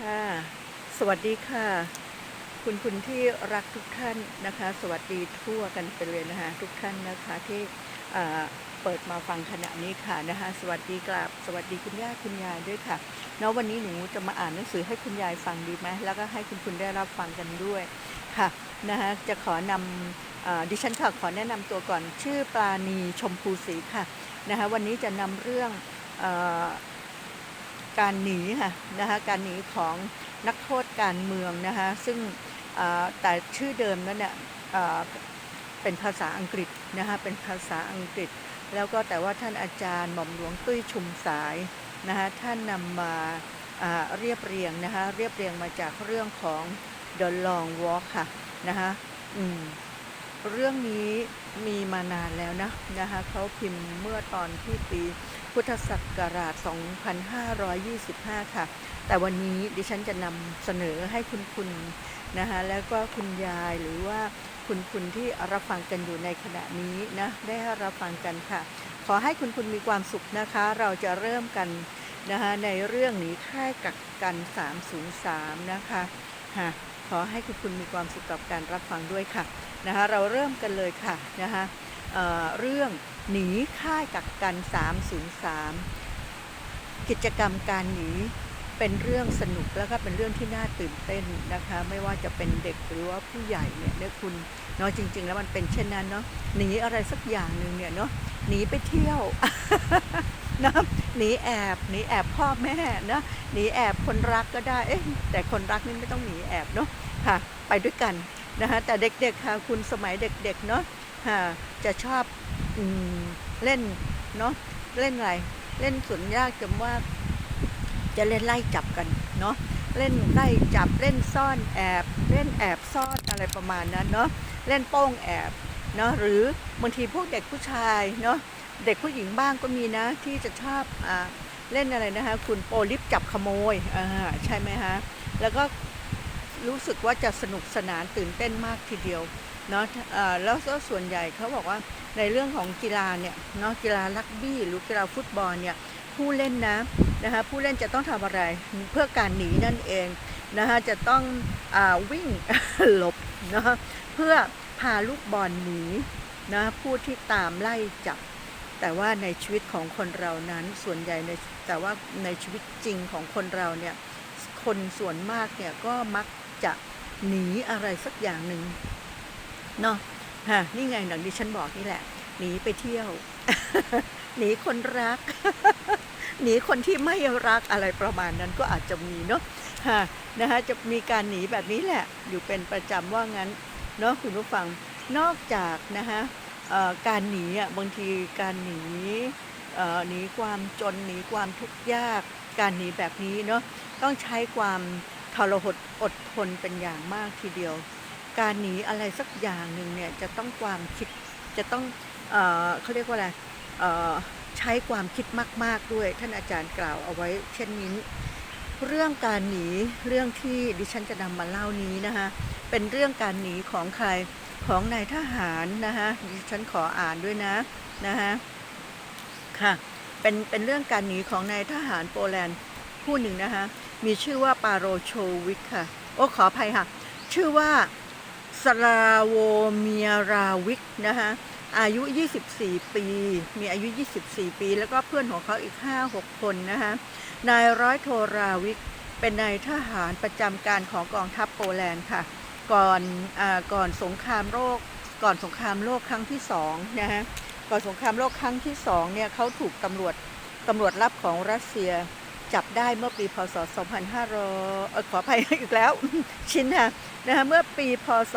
ค่ะ สวัสดีค่ะ คุณคุณที่รักทุกท่านนะคะ สวัสดีทั่วกันไปเลยนะคะทุกท่านนะคะที่เปิดมาฟังขณะนี้ค่ะนะคะสวัสดีกราบสวัสดีคุณย่าคุณยายด้วยค่ะเนาะวันนี้หนูจะมาอ่านหนังสือให้คุณยายฟังดีไหมแล้วก็ให้คุณคุณได้รับฟังกันด้วยค่ะนะคะจะขอนำดิฉันค่ะขอแนะนำตัวก่อนชื่อปราณีชมพูศรีค่ะนะคะวันนี้จะนำเรื่องอ การหนีค่ะนะคะการหนีของนักโทษการเมืองนะคะซึ่งแต่ชื่อเดิมนั้นเนี่ยเป็นภาษาอังกฤษนะคะเป็นภาษาอังกฤษ แล้วก็แต่ว่าท่านอาจารย์หม่อมหลวงตุ้ยชุมสายนะคะท่านนำมาเรียบเรียงนะคะเรียบเรียงมาจากเรื่องของ The Long Walk ค่ะนะคะเรื่องนี้มีมานานแล้วนะนะคะเขาพิมพ์เมื่อตอนที่ปี พุทธศักราช 2525 ค่ะ แต่วันนี้ดิฉันจะนำเสนอให้คุณคุณนะคะแล้วก็คุณยายหรือว่าคุณคุณที่รับฟังกันอยู่ในขณะนี้นะได้รับฟังกันค่ะ ขอให้คุณคุณมีความสุขนะคะ เราจะเริ่มกันนะคะในเรื่องหนีค่ายกักกัน 303 นะคะค่ะขอให้คุณคุณมีความสุขกับการรับฟังด้วยค่ะนะคะเราเริ่มกันเลยค่ะนะคะ เเรื่องหนีค่ายกักกัน 303 กิจกรรมการหนีเป็นเรื่องสนุกแล้วก็เป็นเรื่องที่น่าตื่นเต้นนะคะ ไม่ว่าจะเป็นเด็กหรือว่าผู้ใหญ่เนี่ยเนี่ยคุณเนาะจริง ๆ แล้วมันเป็นเช่นนั้นเนาะหนีอะไรสักอย่างหนึ่งเนี่ยเนาะหนีไปเที่ยวนะหนีแอบหนีแอบพ่อแม่นะหนีแอบคนรักก็ได้เอ๊ะแต่คนรักนี่ไม่ต้องหนีแอบเนาะค่ะ ไปด้วยกันนะคะแต่เด็กๆค่ะคุณสมัยเด็กๆเนาะ จะชอบอเล่นเนาะเล่นอะไร เล่นสวนยากจำว่า จะเล่นไล่จับกันเนาะเล่นไล่จับเล่นซ่อนแอบเล่นแอบซ่อนอะไรประมาณนั้นเนาะเล่นโป้งแอบเนาะหรือบางทีพวกเด็กผู้ชายเนาะเด็กผู้หญิงบ้างก็มีนะที่จะชอบอ่าเล่นอะไรนะคะคุณโปลิฟจับขโมยอ่าใช่ไหมฮะแล้วก็รู้สึกว่าจะสนุกสนานตื่นเต้นมากทีเดียว เนาะแล้วก็ส่วนใหญ่เขาบอกว่าในเรื่องของกีฬาเนี่ยเนาะกีฬารักบี้หรือกีฬาฟุตบอลเนี่ยผู้เล่นนะนะคะผู้เล่นจะต้องทำอะไรเพื่อการหนีนั่นเองนะคะจะต้องอวิ่งหลบนะคะเพื่อพาลูกบอลหนีนะผู้ที่ตามไล่จับ แต่ว่าในชีวิตของคนเรานั้นส่วนใหญ่ในแต่ว่าในชีวิตจริงของคนเราเนี่ยคนส่วนมากเนี่ยก็มักจะหนีอะไรสักอย่างหนึ่ง เนาะฮะนี่ไงหนังดิฉันบอกนี่แหละหนีไปเที่ยว หนีคนรัก หนีคนที่ไม่รักอะไรประมาณนั้นก็อาจจะมีเนาะฮะนะคะจะมีการหนีแบบนี้แหละ อยู่เป็นประจำว่างั้นเนาะคุณผู้ฟังนอกจากนะคะการหนีอะบางทีการหนีหนีความจนหนีความทุกข์ยาก การหนีแบบนี้เนาะต้องใช้ความทรหดอดทนเป็นอย่างมากทีเดียว การหนีอะไรสักอย่างหนึ่งเนี่ยจะต้องความคิดจะต้องเออเขาเรียกว่าอะไรใช้ความคิดมาก ๆ ด้วย ท่านอาจารย์กล่าวเอาไว้ เช่นนี้ เรื่องการหนีเรื่องที่ดิฉันจะนำมาเล่านี้นะคะเป็นเรื่องการหนีของใครของนายทหารนะคะดิฉันขออ่านด้วยนะนะคะค่ะเป็นเป็นเรื่องการหนีของนายทหารโปแลนด์ผู้หนึ่งนะคะมีชื่อว่าปาโรโชวิกค่ะ โอ้ขออภัยค่ะ ชื่อว่า ลาโวเมียราวิกนะคะอายุ 24 ปี มีอายุ 24 ปี แล้วก็เพื่อนของเขาอีก 5-6 คนนะคะนายร้อยโทราวิก เป็นนายทหารประจำการของกองทัพโปแลนด์ค่ะ ก่อนอก่อนสงครามโลก ก่อนสงครามโลกครั้งที่สองนะฮะ ก่อนสงครามโลกครั้งที่สองเนี่ยเขาถูกตำรวจตำรวจลับของรัสเซีย จับได้เมื่อปีพศ 2500 ขออภัยอีกแล้ว ชินค่ะนะคะเมื่อปีพศ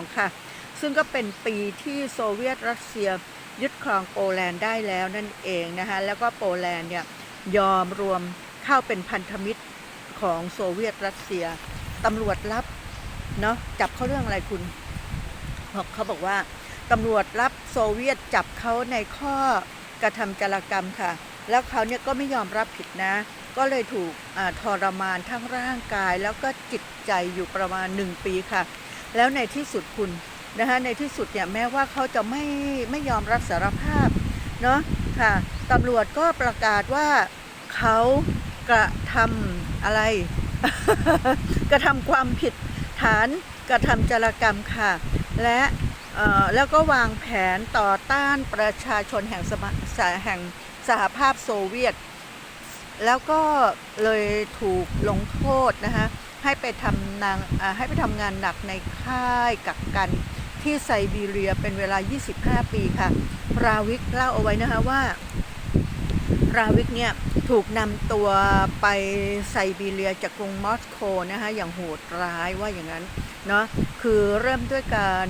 2482 ค่ะ ซึ่งก็เป็นปีที่โซเวียตรัสเซียยึดครองโปแลนด์ได้แล้วนั่นเองนะคะแล้วก็โปแลนด์เนี่ยยอมรวมเข้าเป็นพันธมิตรของโซเวียตรัสเซียตำรวจรับเนาะจับเขาเรื่องอะไรคุณเขาบอกว่าตำรวจรับโซเวียตจับเขาในข้อกระทำจารกรรมค่ะ แล้วเขาเนี่ยก็ไม่ยอมรับผิดนะ ก็เลยถูกทรมานทั้งร่างกาย แล้วก็จิตใจอยู่ประมาณหนึ่งปีค่ะ แล้วในที่สุดคุณนะคะในที่สุดเนี่ยแม้ว่าเขาจะไม่ไม่ยอมรับสารภาพเนาะค่ะตำรวจก็ประกาศว่าเขากระทำอะไร กระทำความผิดฐานกระทำจารกรรมค่ะ และแล้วก็วางแผนต่อต้านประชาชนแห่งสมสแห่ง สหภาพโซเวียต แล้วก็เลยถูกลงโทษนะคะให้ไปทำนางให้ไปทำงานหนักในค่ายกักกันที่ไซบีเรียเป็นเวลา 25 ปีค่ะ ราวิกเล่าเอาไว้นะคะว่า ราวิกเนี่ยถูกนำตัวไปไซบีเรียจากกรุงมอสโกนะคะอย่างโหดร้ายว่าอย่างนั้นเนาะคือเริ่มด้วยการ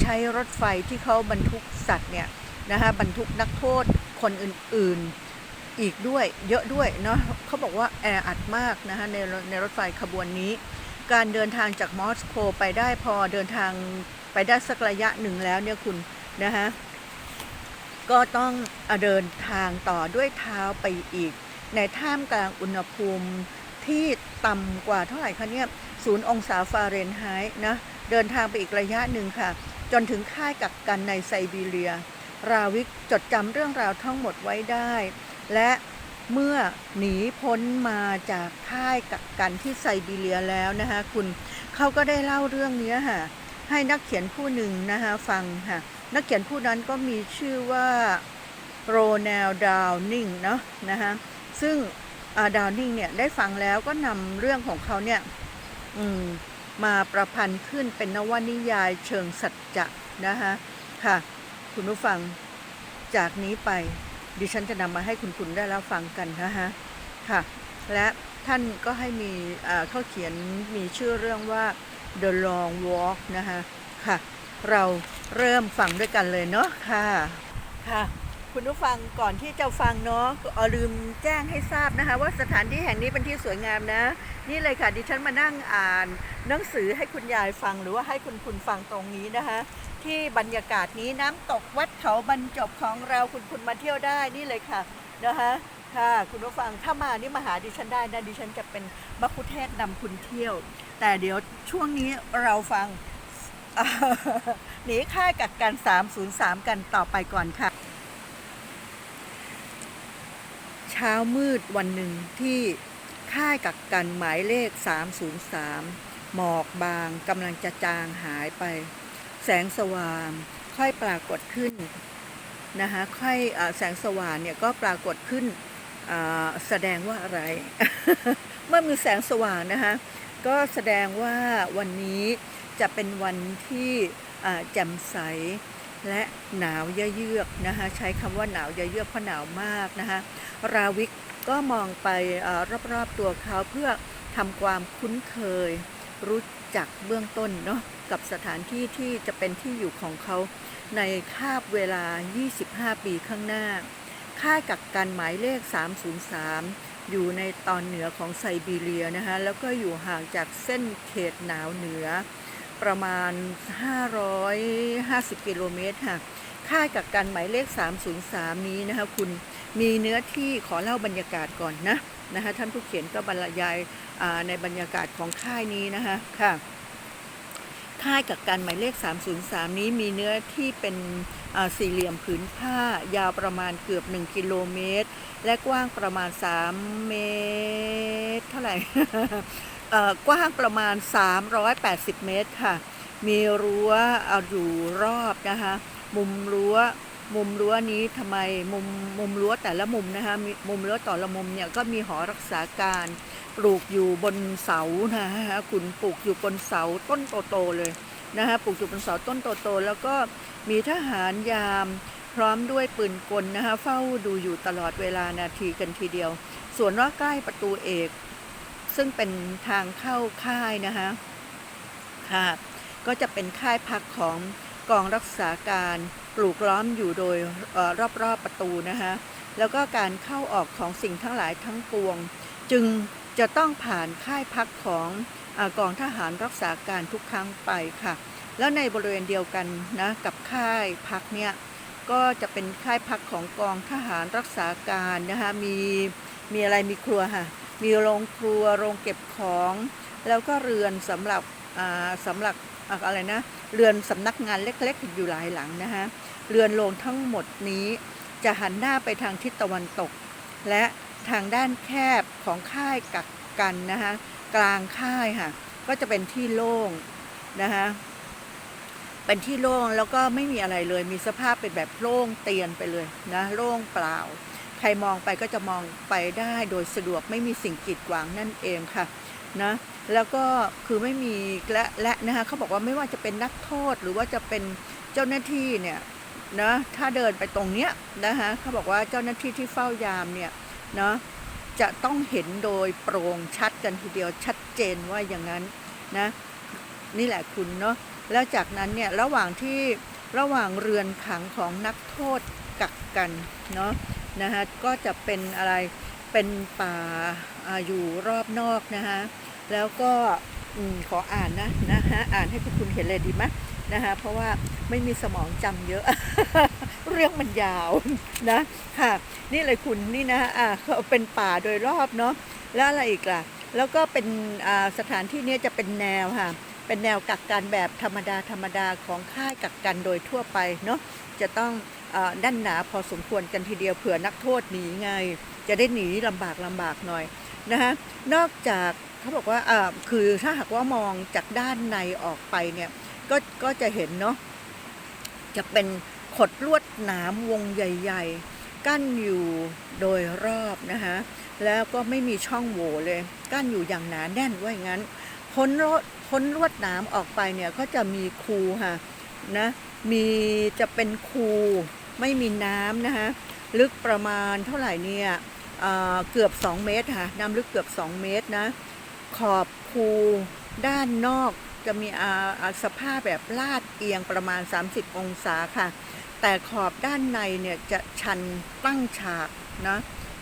ใช้รถไฟที่เขาบรรทุกสัตว์เนี่ยนะคะบรรทุกนักโทษ คนอื่นๆอีกด้วยเยอะด้วยเนาะเขาบอกว่าแออัดมากนะคะในในรถไฟขบวนนี้ การเดินทางจากมอสโกไปได้พอเดินทางไปได้สักระยะหนึ่งแล้วเนี่ยคุณนะคะก็ต้องเดินทางต่อด้วยเท้าไปอีก ในท่ามกลางอุณหภูมิที่ต่ำกว่าเท่าไหร่คะเนี่ยศูนย์องศาฟาเรนไฮต์นะ เดินทางไปอีกระยะหนึ่งค่ะ จนถึงค่ายกักกันในไซบีเรีย ราวิกจดจำเรื่องราวทั้งหมดไว้ได้ และเมื่อหนีพ้นมาจากค่ายกักกันที่ไซบีเรียแล้วนะคะคุณเขาก็ได้เล่าเรื่องนี้ค่ะให้นักเขียนผู้หนึ่งนะคะฟังค่ะนักเขียนผู้นั้นก็มีชื่อว่าโรแนลดาวนิงเนาะนะคะซึ่งดาวนิงเนี่ยได้ฟังแล้วก็นำเรื่องของเขาเนี่ยมมาประพันธ์ขึ้นเป็นนวนิยายเชิงสัจจะนะคะค่ะ คุณผู้ฟังจากนี้ไปดิฉันจะนำมาให้คุณคุณได้รับฟังกันนะคะค่ะ และท่านก็ให้มีอ่าเขาเขียนมีชื่อเรื่องว่า The Long Walk นะคะค่ะ เราเริ่มฟังด้วยกันเลยเนาะค่ะค่ะ คุณผู้ฟังก่อนที่จะฟังเนาะก็เอลืมแจ้งให้ทราบนะคะ ว่าสถานที่แห่งนี้เป็นที่สวยงามนะ นี่เลยค่ะ ดิฉันมานั่งอ่านหนังสือให้คุณยายฟังหรือว่าให้คุณคุณฟังตรงนี้นะคะ ที่บรรยากาศนี้น้ำตกวัดเขาบรรจบของเราคุณคุณมาเที่ยวได้นี่เลยค่ะนะคะค่ะคุณผู้ฟังถ้ามานี่มาหาดิฉันได้นะดิฉันจะเป็นมัคคุเทศนำคุณเที่ยว แต่เดี๋ยวช่วงนี้เราฟังหนีค่ายกักกัน303 กันต่อไปก่อนค่ะ เช้ามืดวันหนึ่งที่ค่ายกักกันหมายเลข 303 หมอกบางกำลังจะจางหายไป แสงสว่างค่อยปรากฏขึ้นนะคะค่อยอแสงสว่างเนี่ยก็ปรากฏขึ้นแสดงว่าอะไร เมื่อมีแสงสว่างนะคะก็แสดงว่าวันนี้จะเป็นวันที่แจ่มใส และหนาวเยือกนะคะใช้คำว่าหนาวเยือกเพราะหนาวมากนะคะราวิกก็มองไปรอบๆตัวเขาเพื่อทำความคุ้นเคย รู้จักเบื้องต้นเนาะกับสถานที่ที่จะเป็นที่อยู่ของเขาในคาบเวลา 25 ปีข้างหน้า ค่ายกักกันหมายเลข 303 อยู่ในตอนเหนือของไซบีเรียนะคะแล้วก็อยู่ห่างจากเส้นเขตหนาวเหนือ ประมาณ 550 กิโลเมตรค่ะ ค่ายกักกันหมายเลข 303 นี้นะคะคุณมีเนื้อที่ขอเล่าบรรยากาศก่อนนะนะคะท่านผู้เขียนก็บรรยายในบรรยากาศของค่ายนี้นะคะค่ะค่ายกักกันหมายเลข 303 นี้มีเนื้อที่เป็นสี่เหลี่ยมผืนผ้ายาวประมาณเกือบ 1 กิโลเมตร และกว้างประมาณ 3 เมตร เท่าไหร่ กว้างประมาณ 380 เมตรค่ะ มีรั้วเอาอยู่รอบนะคะ มุมรั้ว มุมรั้วนี้ทำไมมุมมุมรั้วแต่ละมุมนะคะมุมรั้วต่อละมุมเนี่ยก็มีหอรักษาการปลูกอยู่บนเสานะคะคุณปลูกอยู่บนเสาต้นโตๆเลยนะคะปลูกอยู่บนเสาต้นโตๆแล้วก็มีทหารยามพร้อมด้วยปืนกลนะคะเฝ้าดูอยู่ตลอดเวลานาทีกันทีเดียว ส่วนว่าใกล้ประตูเอก ซึ่งเป็นทางเข้าค่ายนะคะค่ะก็จะเป็นค่ายพักของกองรักษาการปลูกล้อมอยู่โดยออรอบๆประตูนะคะแล้วก็การเข้าออกของสิ่งทั้งหลายทั้งปวง จึงจะต้องผ่านค่ายพักของอกองทหารรักษาการทุกครั้งไปค่ะ แล้วในบริเวณเดียวกันนะกับค่ายพักเนี่ยก็จะเป็นค่ายพักของกองทหารรักษาการนะคะมีมีอะไรมีครัวค่ะ มีโรงครัวโรงเก็บของ แล้วก็เรือนสำหรับอ่าสำหรับอ่าอะไรนะเรือนสำนักงานเล็กๆ อยู่หลายหลังนะคะเรือนโรงทั้งหมดนี้จะหันหน้าไปทางทิศตะวันตก และทางด้านแคบของค่ายกักกันนะคะกลางค่ายค่ะก็จะเป็นที่โล่งนะคะเป็นที่โล่งแล้วก็ไม่มีอะไรเลยมีสภาพเป็นแบบโล่งเตียนไปเลยนะโล่งเปล่า ใครมองไปก็จะมองไปได้โดยสะดวกไม่มีสิ่งกีดขวางนั่นเองค่ะนะแล้วก็คือไม่มีและและนะคะเขาบอกว่าไม่ว่าจะเป็นนักโทษหรือว่าจะเป็นเจ้าหน้าที่เนี่ยนะถ้าเดินไปตรงเนี้ยนะคะเขาบอกว่าเจ้าหน้าที่ที่เฝ้ายามเนี่ยนะจะต้องเห็นโดยโปร่งชัดกันทีเดียวชัดเจนว่าอย่างนั้นนะนี่แหละคุณเนาะแล้วจากนั้นเนี่ยระหว่างที่ระหว่างเรือนขังของนักโทษกักกันเนาะ นะคะก็จะเป็นอะไรเป็นป่าอยู่รอบนอกนะคะแล้วก็ขออ่านนะนะคะอ่านให้พวกคุณเห็นเลยดีไหมนะคะเพราะว่าไม่มีสมองจำเยอะ เรื่องมันยาวนะค่ะนี่เลยคุณนี่นะอ่าเขาเป็นป่าโดยรอบเนาะแล้วอะไรอีกล่ะ แล้วก็เป็นสถานที่นี้จะเป็นแนวค่ะเป็นแนวกักกันแบบธรรมดาธรรมดาของค่ายกักกันโดยทั่วไปเนาะ จะต้องอ่อด้านหนาพอสมควรกันทีเดียวเผื่อนักโทษหนีไง จะได้หนีลำบากลำบากหน่อยนะคะนอกจากเขาบอกว่าคือถ้าหากว่ามองจากด้านในออกไปเนี่ยก็ก็จะเห็นเนาะจะเป็นขดลวดหนามวงใหญ่ ๆ กั้นอยู่โดยรอบนะคะแล้วก็ไม่มีช่องโหว่เลย กั้นอยู่อย่างหนาแน่นว่าอย่างนั้นพ้นรถพ้นลวดหนามออกไปเนี่ยก็จะมีคูค่ะนะ มีจะเป็นคูไม่มีน้ำนะคะลึกประมาณเท่าไหร่เนี่ยเอ่อเกือบ 2 เมตรค่ะน้ำลึกเกือบ 2 เมตรนะ ขอบคูด้านนอกจะมีอาอาสภาพแบบลาดเอียงประมาณ 30 องศาค่ะ แต่ขอบด้านในเนี่ยจะชันตั้งฉากนะ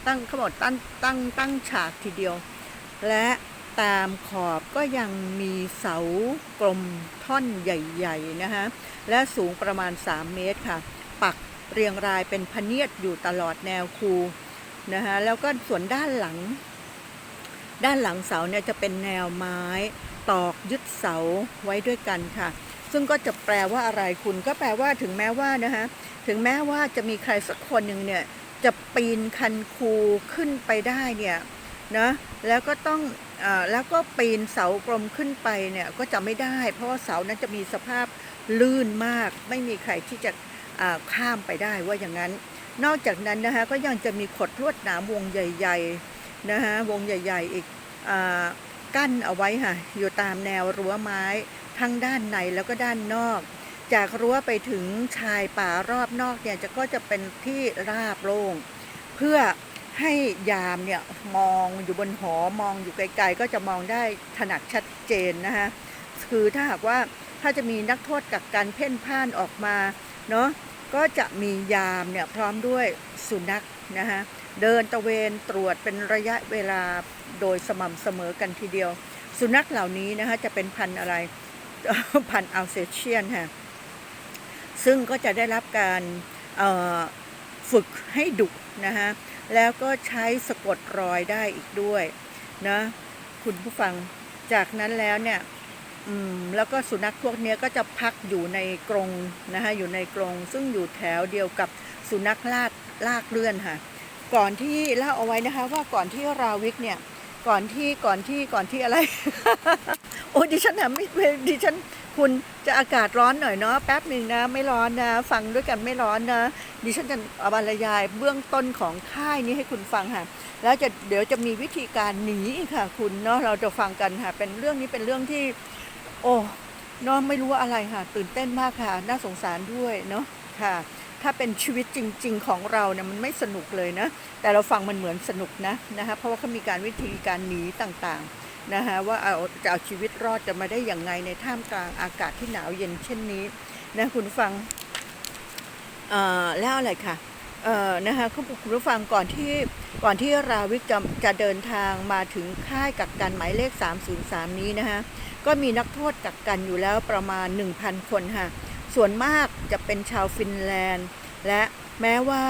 ตั้งเขาบอกตั้งตั้งตั้งฉากทีเดียว และ ตามขอบก็ยังมีเสากลมท่อนใหญ่ๆนะคะและสูงประมาณ 3 เมตรค่ะ ปักเรียงรายเป็นพเนียดอยู่ตลอดแนวคูนะคะแล้วก็ส่วนด้านหลัง ด้านหลังเสาเนี่ยจะเป็นแนวไม้ ตอกยึดเสาไว้ด้วยกันค่ะ ซึ่งก็จะแปลว่าอะไรคุณก็แปลว่าถึงแม้ว่านะคะถึงแม้ว่าจะมีใครสักคนหนึ่งเนี่ยจะปีนคันคูขึ้นไปได้เนี่ยนะแล้วก็ต้อง แล้วก็ปีนเสากลมขึ้นไปเนี่ยก็จะไม่ได้ เพราะว่าเสานั้นจะมีสภาพลื่นมาก ไม่มีใครที่จะข้ามไปได้ว่าอย่างนั้น นอกจากนั้นนะคะก็ยังจะมีขดลวดหนามวงใหญ่ๆนะคะวงใหญ่ ๆ อีกอกั้นเอาไว้ค่ะอยู่ตามแนวรั้วไม้ทั้งด้านในแล้วก็ด้านนอก จากรั้วไปถึงชายป่ารอบนอกเนี่ยจะก็จะเป็นที่ราบโล่งเพื่อ ให้ยามเนี่ยมองอยู่บนหอมองอยู่ไกลๆ ก็จะมองได้ถนัดชัดเจนนะคะคือถ้าหากว่าถ้าจะมีนักโทษกักกันเพ่นพ่านออกมาเนาะก็จะมียามเนี่ยพร้อมด้วยสุนัขนะคะเดินตะเวนตรวจเป็นระยะเวลาโดยสม่ำเสมอกันทีเดียว สุนัขเหล่านี้นะคะจะเป็นพันธุ์อะไรพันธุ์อัลเซเชียนค่ะซึ่งก็จะได้รับการฝึกให้ดุ นะคะแล้วก็ใช้สะกดรอยได้อีกด้วยนะคุณผู้ฟังจากนั้นแล้วเนี่ยอืมแล้วก็สุนัขพวกนี้ก็จะพักอยู่ในกรงนะคะอยู่ในกรงซึ่งอยู่แถวเดียวกับสุนัขลาดลากเลื่อนค่ะก่อนที่เล่าเอาไว้นะคะว่าก่อนที่ราวิกเนี่ยก่อนที่ก่อนที่ก่อนที่อะไร โอ้ดิฉันนะไม่ดิฉัน คุณจะอากาศร้อนหน่อยเนาะแป๊บหนึ่งนะไม่ร้อนนะ ฟังด้วยกันไม่ร้อนนะดิฉันจะบรรยายเบื้องต้นของค่ายนี้ให้คุณฟังค่ะแล้วจะเดี๋ยวจะมีวิธีการหนีค่ะ คุณเนาะเราจะฟังกันค่ะ เป็นเรื่องนี้เป็นเรื่องที่ โอ้เนาะไม่รู้ว่าอะไรค่ะ ตื่นเต้นมากค่ะ น่าสงสารด้วยเนาะค่ะ ถ้าเป็นชีวิตจริง ๆ ของเราเนี่ยมันไม่สนุกเลยนะ แต่เราฟังมันเหมือนสนุกนะนะคะเพราะว่าเขามีการวิธีการหนีต่างๆ นะคะว่าเอาจะเอาชีวิตรอดจะมาได้อย่างไงในท่ามกลางอากาศที่หนาวเย็นเช่นนี้นะคุณฟังแล้วอะไรค่ะนะคะคุณผู้ฟังก่อนที่ก่อนที่ราวิกจะจะเดินทางมาถึงค่ายกักกันหมายเลข 303 นี้นะคะก็มีนักโทษกักกันอยู่แล้วประมาณ 1,000 คนค่ะส่วนมากจะเป็นชาวฟินแลนด์ และแม้ว่า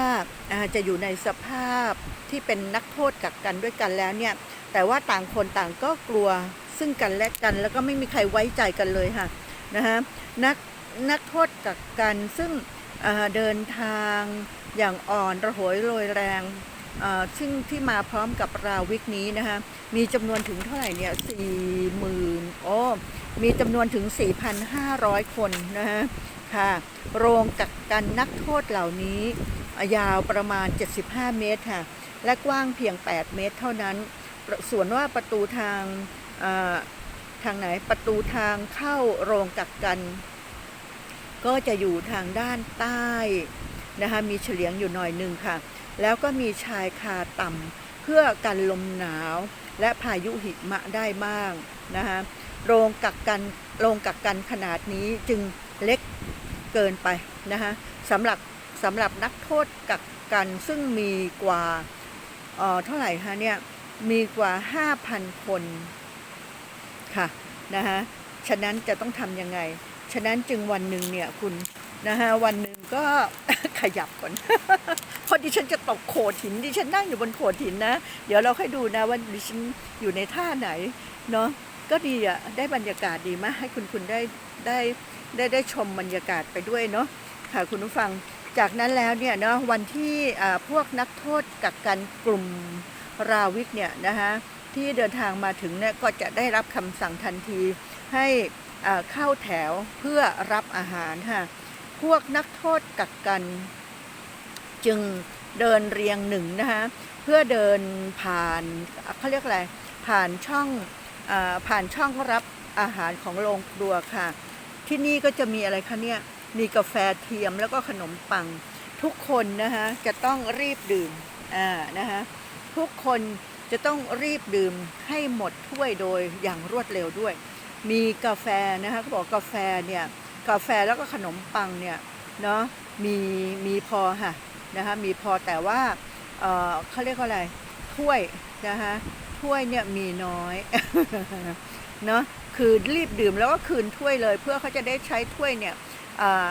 จะอยู่ในสภาพที่เป็นนักโทษกักกันด้วยกันแล้วเนี่ย แต่ว่าต่างคนต่างก็กลัวซึ่งกันและกันแล้วก็ไม่มีใครไว้ใจกันเลยค่ะนะคะนักนักโทษกักกันซึ่งเดินทางอย่างอ่อนระหวยโรยแรงซึ่งที่มาพร้อมกับราวิกนี้นะคะมีจำนวนถึงเท่าไหร่เนี่ยสี่หมื่นโอ้มีจำนวนถึง 4,500 คนนะฮะค่ะ โรงกักกันนักโทษเหล่านี้ยาวประมาณ 75 เมตรค่ะ และกว้างเพียง 8 เมตรเท่านั้น ส่วนว่าประตูทางทางไหนประตูทางเข้าโรงกักกัน ก็จะอยู่ทางด้านใต้นะคะมีเฉลียงอยู่หน่อยหนึ่งค่ะ แล้วก็มีชายคาต่ำเพื่อกันลมหนาวและพายุหิมะได้บ้างนะคะโรงกักกันโรงกักกันขนาดนี้จึงเล็กเกินไปนะคะสำหรับสำหรับนักโทษกักกันซึ่งมีกว่าเอ่อเท่าไหร่คะเนี่ย มีกว่า 5,000 คนค่ะนะคะฉะนั้นจะต้องทำยังไง ฉะนั้นจึงวันหนึ่งเนี่ยคุณนะคะวันหนึ่งก็ขยับก่อนเพราะดิฉันจะตกโขดหินดิฉันนั่งอยู่บนโขดหินนะ เดี๋ยวเราค่อยดูนะว่าดิฉันอยู่ในท่าไหนเนาะก็ดีอะได้บรรยากาศดีมากให้คุณคุณได้ได้ได้ได้ชมบรรยากาศไปด้วยเนาะค่ะคุณผู้ฟังจากนั้นแล้วเนี่ยเนาะวันที่พวกนักโทษกักกันกลุ่ม ราวิกเนี่ยนะคะที่เดินทางมาถึงเนี่ยก็จะได้รับคำสั่งทันที ให้เข้าแถวเพื่อรับอาหารค่ะพวกนักโทษกักกัน จึงเดินเรียงหนึ่งนะคะเพื่อเดินผ่านเขาเรียกอะไรผ่านช่องอผ่านช่องรับอาหารของโรงครัวค่ะ ที่นี่ก็จะมีอะไรคะเนี่ยมีกาแฟเทียมแล้วก็ขนมปังทุกคนนะคะจะต้องรีบดื่มอ่านะคะ ทุกคนจะต้องรีบดื่มให้หมดถ้วยโดยอย่างรวดเร็วด้วย มีกาแฟนะคะเขาบอกกาแฟเนี่ยกาแฟแล้วก็ขนมปังเนี่ยเนาะมีมีพอค่ะนะคะมีพอแต่ว่าเออเขาเรียกว่าอะไรถ้วยนะคะถ้วยเนี่ยมีน้อยเนาะคือรีบดื่มแล้วก็คืนถ้วยเลย เพื่อเขาจะได้ใช้ถ้วยเนี่ยเออ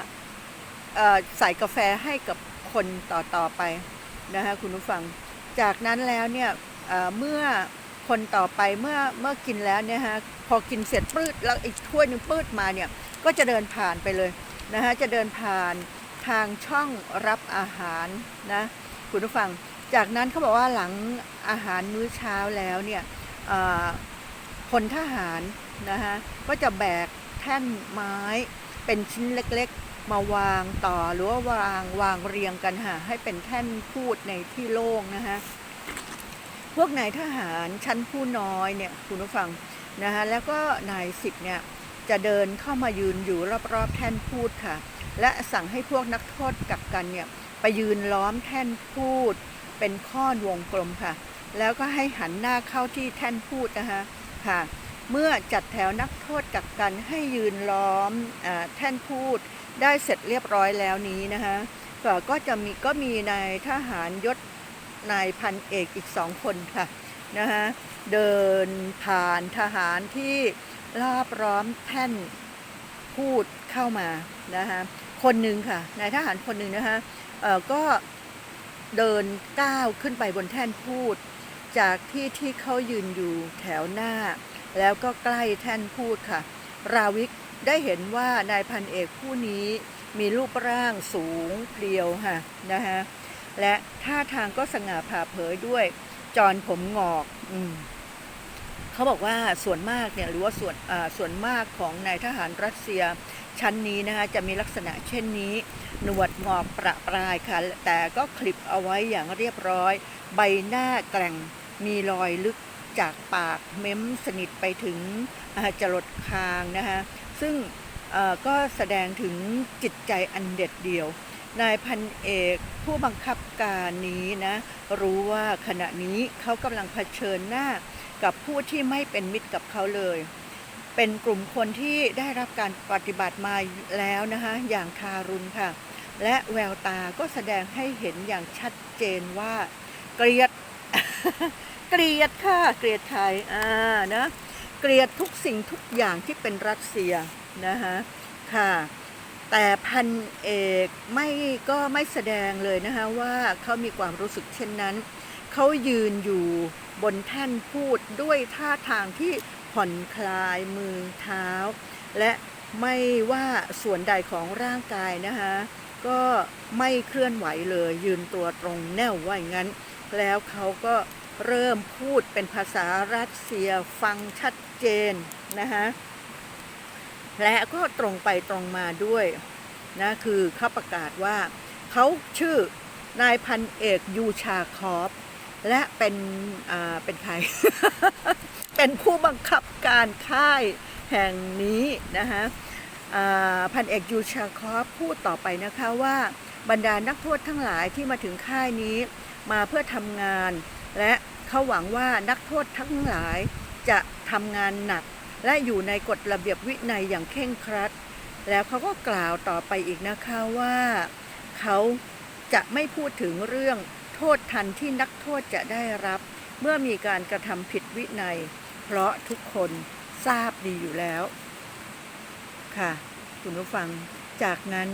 เออใส่กาแฟให้กับคนต่อต่อไปนะคะคุณผู้ฟัง จากนั้นแล้วเนี่ยเมื่อคนต่อไปเมื่อเมื่อกินแล้วเนี่ยฮะพอกินเสร็จปืดแล้วอีกถ้วยหนึงปืดมาเนี่ยก็จะเดินผ่านไปเลยนะคะจะเดินผ่านทางช่องรับอาหารนะคุณผู้ฟัง จากนั้นเขาบอกว่าหลังอาหารมื้อเช้าแล้วเนี่ยพลทหารนะคะก็จะแบกแท่นไม้เป็นชิ้นเล็กๆ มาวางต่อหรือว่าวางวางเรียงกันค่ะให้เป็นแท่นพูดในที่โล่งนะคะพวกนายทหารชั้นผู้น้อยเนี่ยคุณผู้ฟังนะคะแล้วก็นายสิบเนี่ยจะเดินเข้ามายืนอยู่รอบๆแท่นพูดค่ะ และสั่งให้พวกนักโทษกักกันเนี่ยไปยืนล้อมแท่นพูด เป็นข้อนวงกลมค่ะ แล้วก็ให้หันหน้าเข้าที่แท่นพูดนะคะค่ะ เมื่อจัดแถวนักโทษกักกันให้ยืนล้อมอแท่นพูดได้เสร็จเรียบร้อยแล้วนี้นะคะก็จะมีก็มีนายทหารยศนายพันเอกอีกสองคนค่ะนะคะเดินผ่านทหารที่รอบร้อมแท่นพูดเข้ามานะคะคนหนึ่งค่ะนายทหารคนหนึ่งนะคะเออก็เดินก้าวขึ้นไปบนแท่นพูด จากที่ที่เขายืนอยู่แถวหน้า แล้วก็ใกล้แท่นพูดค่ะ ราวิกได้เห็นว่านายพันเอกผู้นี้มีรูปร่างสูงเพรียวค่ะนะคะและท่าทางก็สง่าผ่าเผยด้วยจอนผมงอกอมเขาบอกว่าส่วนมากเนี่ยหรือว่าส่วนส่วนมากของนายทหารรัสเซียชั้นนี้นะคะจะมีลักษณะเช่นนี้ หนวดงอกประปรายค่ะ แต่ก็คลิปเอาไว้อย่างเรียบร้อย ใบหน้าแกร่งมีรอยลึก จากปากเม้มสนิทไปถึงจรดคางนะคะซึ่งก็แสดงถึงจิตใจอันเด็ดเดี่ยว นายพันเอกผู้บังคับการนี้นะรู้ว่าขณะนี้เขากำลังเผชิญหน้ากับผู้ที่ไม่เป็นมิตรกับเขาเลย เป็นกลุ่มคนที่ได้รับการปฏิบัติมาแล้วนะคะอย่างทารุณค่ะ และแววตาก็แสดงให้เห็นอย่างชัดเจนว่า เกลียด เกลียดค่ะเกลียดไทยอ่านะเกลียดทุกสิ่งทุกอย่างที่เป็นรัสเซียนะคะค่ะแต่พันเอกไม่ก็ไม่แสดงเลยนะคะว่าเขามีความรู้สึกเช่นนั้น เขายืนอยู่บนแท่นพูดด้วยท่าทางที่ผ่อนคลายมือเท้า และไม่ว่าส่วนใดของร่างกายนะคะก็ไม่เคลื่อนไหวเลยยืนตัวตรงแน่วว่าอย่างนั้น แล้วเขาก็ เริ่มพูดเป็นภาษารัสเซียฟังชัดเจนนะคะและก็ตรงไปตรงมาด้วยนะคือเขาประกาศว่าเขาชื่อนายพันเอกยูชาคอฟและเป็นอ่าเป็นใคร เป็นผู้บังคับการค่ายแห่งนี้นะคะพันเอกยูชาคอฟพูดต่อไปนะคะว่าบรรดานักโทษทั้งหลายที่มาถึงค่ายนี้มาเพื่อทำงาน และเขาหวังว่านักโทษทั้งหลายจะทำงานหนัก และอยู่ในกฎระเบียบวินัยอย่างเคร่งครัด แล้วเขาก็กล่าวต่อไปอีกนะคะว่า เขาจะไม่พูดถึงเรื่องโทษทันที่นักโทษจะได้รับ เมื่อมีการกระทำผิดวินัย เพราะทุกคนทราบดีอยู่แล้ว ค่ะ คุณผู้ฟังจากนั้น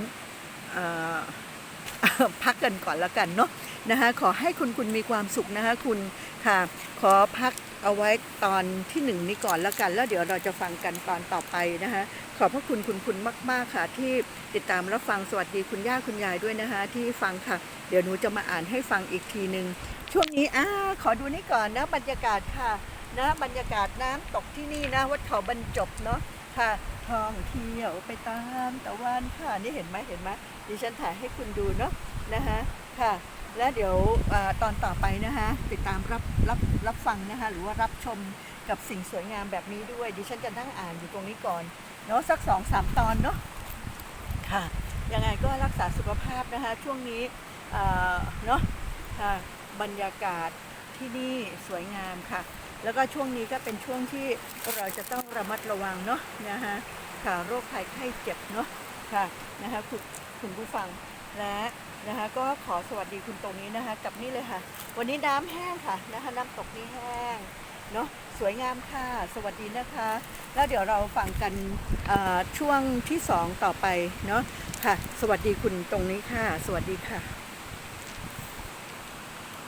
พักกันก่อนแล้วกันเนาะ นะคะขอให้คุณคุณมีความสุขนะคะคุณค่ะขอพักเอาไว้ตอนที่หนึ่งนี้ก่อนแล้วกัน แล้วเดี๋ยวเราจะฟังกันตอนต่อไปนะคะขอบพระคุณคุณคุณมาก ๆ ค่ะ ที่ติดตามรับฟังสวัสดีคุณย่าคุณยายด้วยนะคะ ที่ฟังค่ะ เดี๋ยวหนูจะมาอ่านให้ฟังอีกทีหนึ่งช่วงนี้อ่าขอดูนี่ก่อนนะบรรยากาศค่ะนะบรรยากาศน้ำตกที่นี่นะวัดเขาบรรจบเนาะค่ะท่องเที่ยวไปตามตะวันค่ะนี่เห็นไหมเห็นไหมดิฉันถ่ายให้คุณดูเนาะนะคะค่ะ และเดี๋ยวอาตอนต่อไปนะคะติดตามรับรับรับฟังนะคะหรือว่ารับชมกับสิ่งสวยงามแบบนี้ด้วยดิฉันจะนั่งอ่านอยู่ตรงนี้ก่อนเนาะสักสองสามตอนเนาะค่ะยังไงก็รักษาสุขภาพนะคะช่วงนี้อ่าเนาะค่ะบรรยากาศที่นี่สวยงามค่ะ แล้วก็ช่วงนี้ก็เป็นช่วงที่เราจะต้องระมัดระวังเนาะนะคะค่ะโรคภัยไข้เจ็บเนาะค่ะนะคะคุณคุณผู้ฟังและ นะคะ ก็ขอสวัสดีคุณตรงนี้นะคะ กับนี่เลยค่ะ วันนี้น้ำแห้งค่ะนะคะน้ำตกนี่แห้งเนาะสวยงามค่ะ สวัสดีนะคะ แล้วเดี๋ยวเราฟังกันช่วงที่สองต่อไปเนาะค่ะ สวัสดีคุณตรงนี้ค่ะ สวัสดีค่ะ